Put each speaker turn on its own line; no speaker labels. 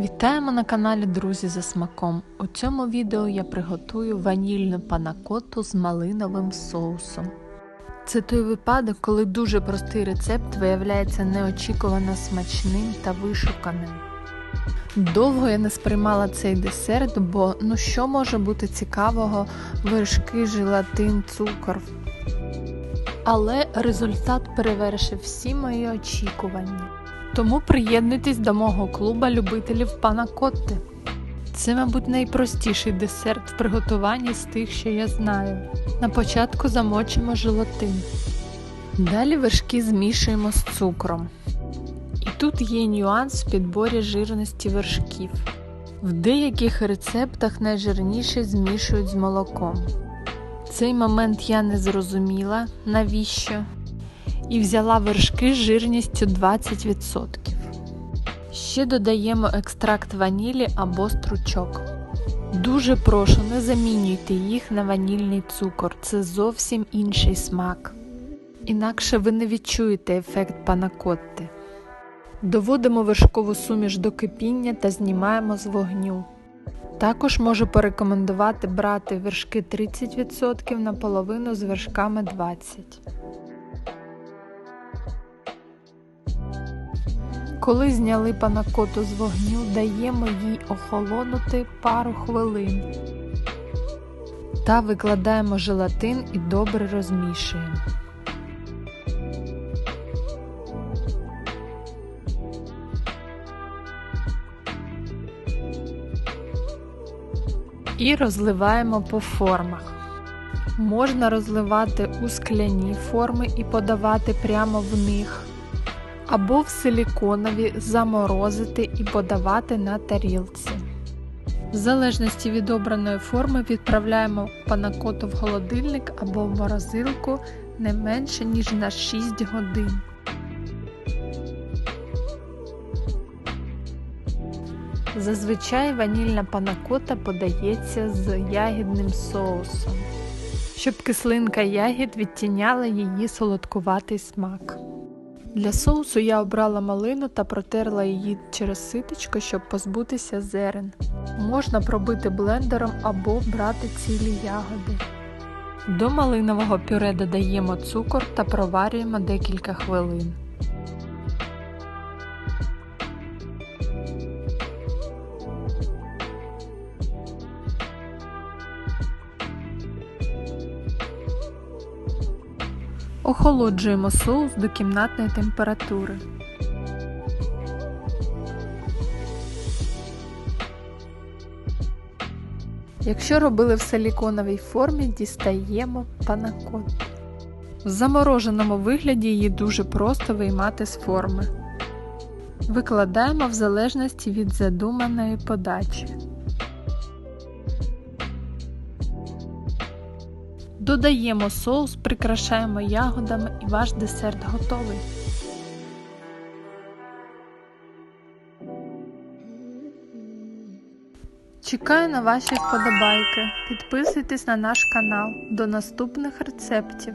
Вітаємо на каналі Друзі за смаком. У цьому відео я приготую ванільну панакоту з малиновим соусом. Це той випадок, коли дуже простий рецепт виявляється неочікувано смачним та вишуканим. Довго я не сприймала цей десерт, бо ну що може бути цікавого вершки, желатин, цукор. Але результат перевершив всі мої очікування. Тому приєднуйтесь до мого клуба любителів панакотти. Це, мабуть, найпростіший десерт в приготуванні з тих, що я знаю. На початку замочимо желатин. Далі вершки змішуємо з цукром. І тут є нюанс в підборі жирності вершків. В деяких рецептах найжирніші змішують з молоком. Цей момент я не зрозуміла, навіщо, і взяла вершки з жирністю 20%. Ще додаємо екстракт ванілі або стручок. Дуже прошу, не замінюйте їх на ванільний цукор, це зовсім інший смак. Інакше ви не відчуєте ефект панакотти. Доводимо вершкову суміш до кипіння та знімаємо з вогню. Також можу порекомендувати брати вершки 30% наполовину з вершками 20%. Коли зняли панакоту з вогню, даємо їй охолонути пару хвилин та викладаємо желатин і добре розмішуємо. І розливаємо по формах. Можна розливати у скляні форми і подавати прямо в них або в силіконові заморозити і подавати на тарілці. В залежності від обраної форми відправляємо панакоту в холодильник або в морозилку не менше ніж на 6 годин. Зазвичай ванільна панакота подається з ягідним соусом, щоб кислинка ягід відтіняла її солодкуватий смак. Для соусу я обрала малину та протерла її через ситочко, щоб позбутися зерен. Можна пробити блендером або брати цілі ягоди. До малинового пюре додаємо цукор та проварюємо декілька хвилин. Охолоджуємо соус до кімнатної температури. Якщо робили в силіконовій формі, дістаємо панакот. В замороженому вигляді її дуже просто виймати з форми. Викладаємо в залежності від задуманої подачі. Додаємо соус, прикрашаємо ягодами і ваш десерт готовий. Чекаю на ваші вподобайки. Підписуйтесь на наш канал. До наступних рецептів.